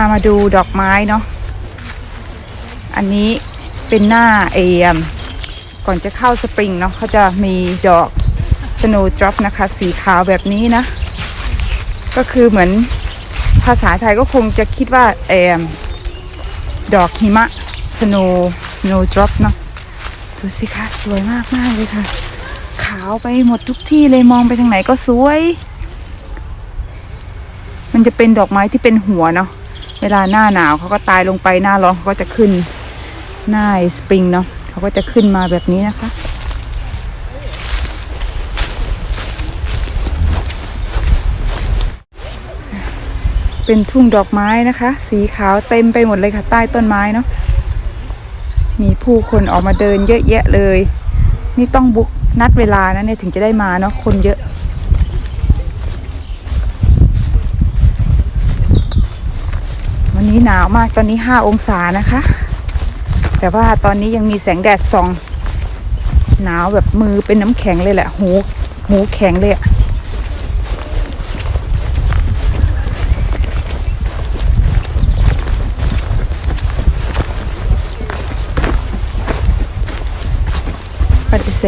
ามาดูดอกไม้เนาะ อันนี้เป็นหน้าเอมก่อนจะเข้าสปริงเนาะเขาจะมีดอก snow drop นะคะ สีขาวแบบนี้นะ ก็คือเหมือนภาษาไทยก็คงจะคิดว่าเอมดอกหิมะ snow snow drop เนาะดูสิคะสวยมากมากเลยค่ะ ขาวไปหมดทุกที่เลยมองไปทางไหนก็สวย มันจะเป็นดอกไม้ที่เป็นหัวเนาะ เวลาหน้าหนาวเขาก็ตายลงไปหน้าร้อนเขาก็จะขึ้นหน้าสปริงเนาะเขาก็จะขึ้นมาแบบนี้นะคะ เป็นทุ่งดอกไม้นะคะ สีขาวเต็มไปหมดเลยค่ะใต้ต้นไม้เนาะมีผู้คนออกมาเดินเยอะแยะเลย นี่ต้องบุ๊กนัดเวลานะเนี่ยถึงจะได้มาเนาะคนเยอะ วันนี้หนาวมากตอนนี้ 5 องศานะคะ แต่ว่าตอนนี้ยังมีแสงแดดส่อง หนาวแบบมือเป็นน้ำแข็งเลยแหละ หู หูแข็งเลยอะปัดเซ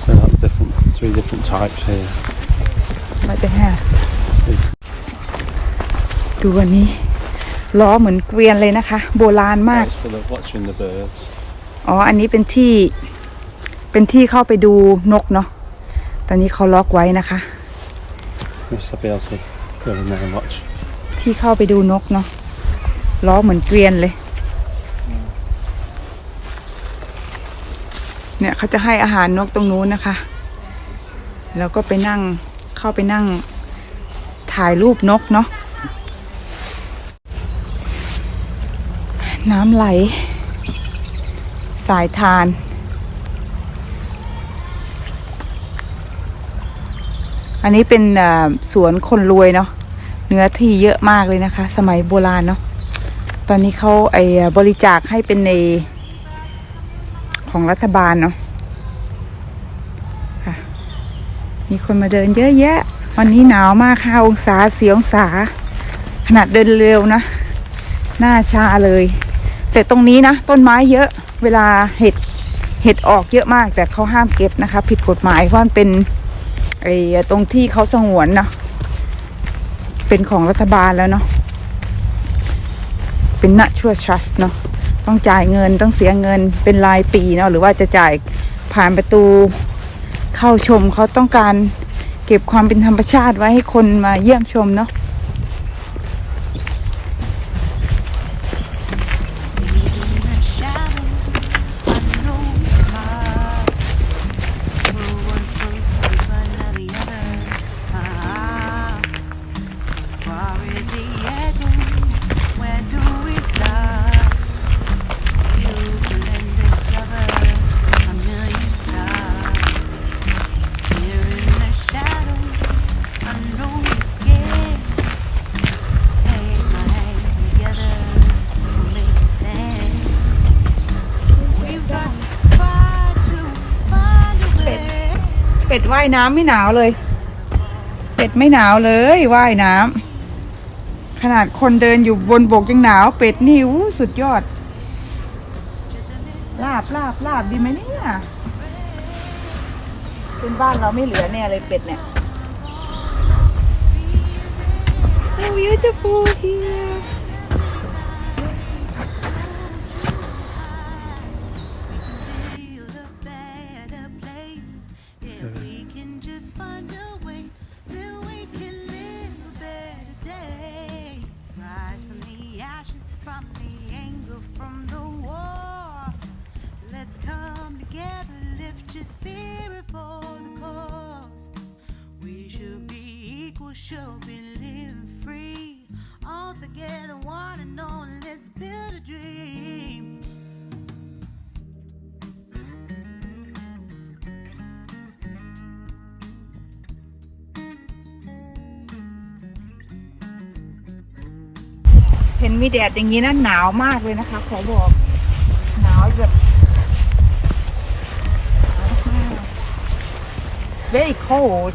So that's different, three different types here. มาเตแฮดูวันนี้ ล้อเหมือนเกวียนเลยนะคะ โบราณมาก That's for the, watching the birds. อ๋อ อันนี้เป็นที่ เป็นที่เข้าไปดูนกเนาะ ตอนนี้เขาล็อกไว้นะคะ Yes, I'll be able to go in there and watch. ที่เข้าไปดูนกเนาะ ล้อเหมือนเกวียนเลย เนี่ยเขาจะให้อาหารนกตรงนู้นนะคะ แล้วก็ไปนั่ง เข้าไปนั่งถ่ายรูปนกเนาะ น้ำไหล สายทาน อันนี้เป็นสวนคนรวยเนาะเนื้อที่เยอะมากเลยนะคะ สมัยโบราณเนาะตอนนี้เขาไอบริจาคให้เป็นในของรัฐบาลเนาะค่ะมีคนมาเดินเยอะแยะ วันนี้หนาวมากค่ะองศาสีองศา ขนาดเดินเร็วนะ หน้าชาเลย แต่ตรงนี้นะ ต้นไม้เยอะเวลาเห็ดเห็ดออกเยอะมาก แต่เขาห้ามเก็บนะคะ ผิดกฎหมายเพราะมันเป็นไอ้ตรงที่เขาสงวนเนาะเป็นของรัฐบาลแล้วเนาะเป็น natural trust เนาะต้องจ่ายเงินต้องเสียเงินเป็นรายปีเนาะหรือว่าจะจ่ายผ่านประตูเข้าชมเขาต้องการเก็บความเป็นธรรมชาติไว้ให้คนมาเยี่ยมชมเนาะ เป็ดว่ายน้ำไม่หนาวเลย เป็ดไม่หนาวเลยว่ายน้ำขนาดคนเดินอยู่บนบกยังหนาว เป็ดนี่อู้สุดยอด ลาบลาบลาบดีไหมเนี่ยเป็นบ้านเราไม่เหลือแน่เลยเป็ดเนี่ย so beautiful here together, lift your spirit for the cause. We should be equal, should be living free. All together, one and all, let's build a dream. เห็นมีแดดอย่างนี้นะหนาวมากเลยนะคะขอบอก very cold.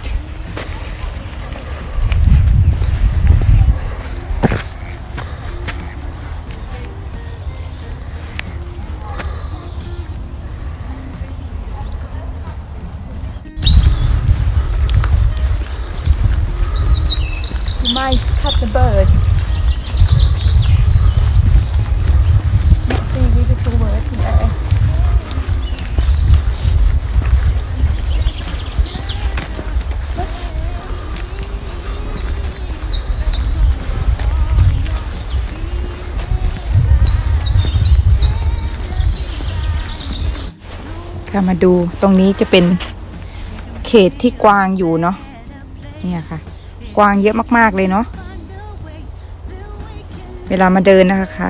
You mice cut the bird. ค่ะมาดูตรงนี้จะเป็นเขตที่กวางอยู่เนาะเนี่ยค่ะ กวางเยอะมากๆเลยเนาะเวลามาเดินนะคะค่ะ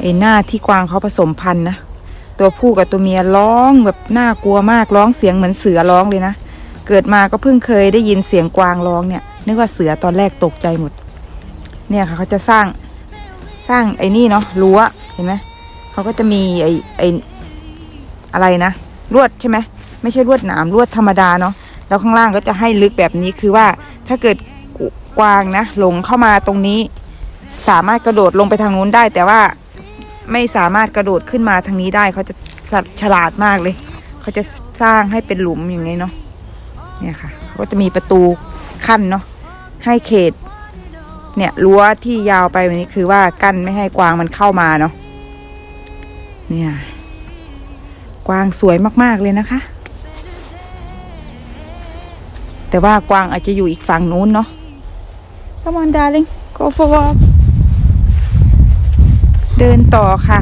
ไอหน้าที่กวางเขาผสมพันธุ์นะตัวผู้กับตัวเมียร้องแบบน่ากลัวมากร้องเสียงเหมือนเสือร้องเลยนะเกิดมาก็เพิ่งเคยได้ยินเสียงกวางร้องเนี่ยนึกว่าเสือตอนแรกตกใจหมด เนี่ยค่ะเขาจะสร้างสร้างไอ้นี่เนาะรั้วเห็นไหมเขาก็จะมีไอ้ไอ้อะไรนะ ลวดใช่ไหมไม่ใช่ลวดหนามลวดธรรมดาเนาะแล้วข้างล่างก็จะให้ลึกแบบนี้คือว่าถ้าเกิดกวางนะหลงเข้ามาตรงนี้ สามารถกระโดดลงไปทางนู้นได้ แต่ว่าไม่สามารถกระโดดขึ้นมาทางนี้ได้เขาจะสัตว์ฉลาดมากเลย เขาจะสร้างให้เป็นหลุมอย่างนี้เนาะเนี่ยค่ะก็จะมีประตูขั้นเนาะให้เขต เนี่ยรั้วที่ยาวไปแบบนี้คือว่ากั้นไม่ให้กวางมันเข้ามาเนาะเนี่ย กวางสวยมากๆเลยนะคะ แต่ว่ากวางอาจจะอยู่อีกฝั่งนู้นเนาะ Come on darling go for walk เดินต่อค่ะ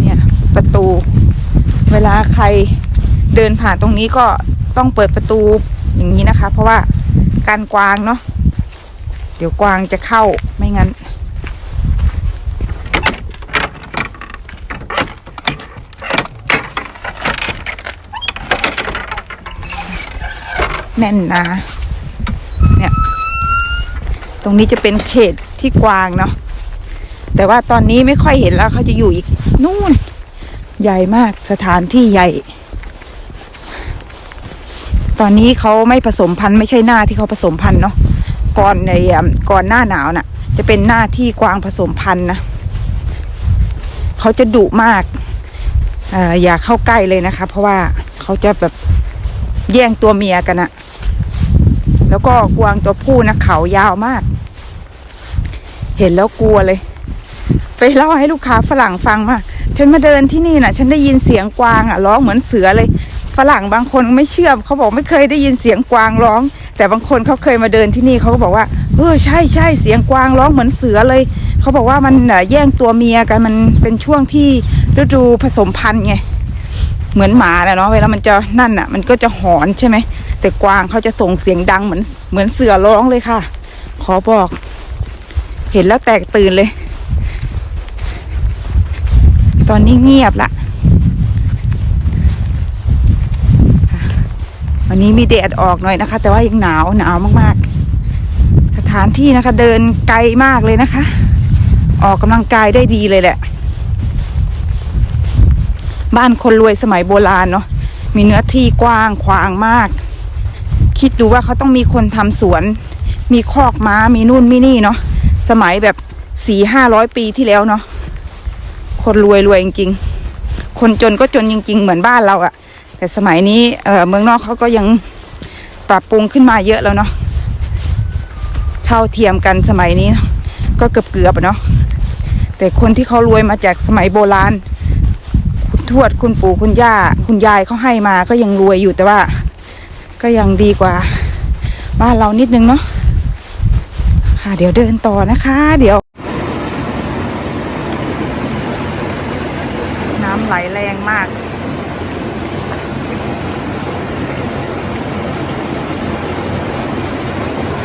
เนี่ย ประตู เวลาใครเดินผ่านตรงนี้ก็ต้องเปิดประตูอย่างนี้นะคะ เพราะว่าการกวางเนาะเดี๋ยวกวางจะเข้า ไม่งั้น แน่นนาเนี่ย ตรงนี้จะเป็นเขตที่กวางเนาะแต่ว่าตอนนี้ไม่ค่อยเห็นแล้วเขาจะอยู่อีกนู่น ใหญ่มากสถานที่ใหญ่ ตอนนี้เขาไม่ผสมพันธุ์ไม่ใช่หน้าที่เขาผสมพันธุ์เนาะก่อนในอะก่อนหน้าหนาวน่ะ จะเป็นหน้าที่กวางผสมพันธุ์นะเขาจะดุมากอ่ออย่าเข้าใกล้เลยนะคะ เพราะว่าเขาจะแบบแย่งตัวเมียกันอะแล้วก็กวางตัวผู้นะเขายาวมาก เห็นแล้วกลัวเลย ไปเล่าให้ลูกค้าฝรั่งฟังมาฉันมาเดินที่นี่น่ะ ฉันได้ยินเสียงกวางอะร้องเหมือนเสือเลย ฝรั่งบางคนไม่เชื่อเขาบอกไม่เคยได้ยินเสียงกวางร้อง แต่บางคนเขาเคยมาเดินที่นี่เขาก็บอกว่า เออใช่ใช่เสียงกวางร้องเหมือนเสือเลย เขาบอกว่ามันแย่งตัวเมียกันมันเป็นช่วงที่ฤดูผสมพันธุ์ไง เหมือนหมาแหละเนาะเวลามันจะนั่นอะ มันก็จะหอนใช่ไหมแต่กวางเขาจะส่งเสียงดังเหมือนเหมือนเสือร้องเลยค่ะ ขอบอก เห็นแล้วแตกตื่นเลย ตอนนี้เงียบละวันนี้มีแดดออกหน่อยนะคะ แต่ว่ายังหนาวหนาวมากๆ สถานที่นะคะ เดินไกลมากเลยนะคะ ออกกำลังกายได้ดีเลยแหละ บ้านคนรวยสมัยโบราณเนาะมีเนื้อที่กว้างขวางมาก คิดดูว่าเขาต้องมีคนทำสวน มีคอกม้ามีนู่นมีนี่เนาะสมัยแบบสี่ห้าร้อยปีที่แล้วเนาะคนรวยรวยจริง ๆ คนจนก็จนจริง ๆ เหมือนบ้านเราอะแต่สมัยนี้เอ่อเมืองนอกเขาก็ยังปรับปรุงขึ้นมาเยอะแล้วเนาะ ท่าเทียมกันสมัยนี้ ก็เกือบเกือบเนาะแต่คนที่เขารวยมาจากสมัยโบราณ คุณทวดคุณปู่คุณย่า คุณยายเขาให้มาก็ยังรวยอยู่แต่ว่า ก็ยังดีกว่าบ้านเรานิดนึงเนาะค่ะเดี๋ยวเดินต่อนะคะ เดี๋ยว น้ำไหลแรงมาก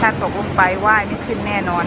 าตกลงไปว่ายไม่ขึ้นแน่นอน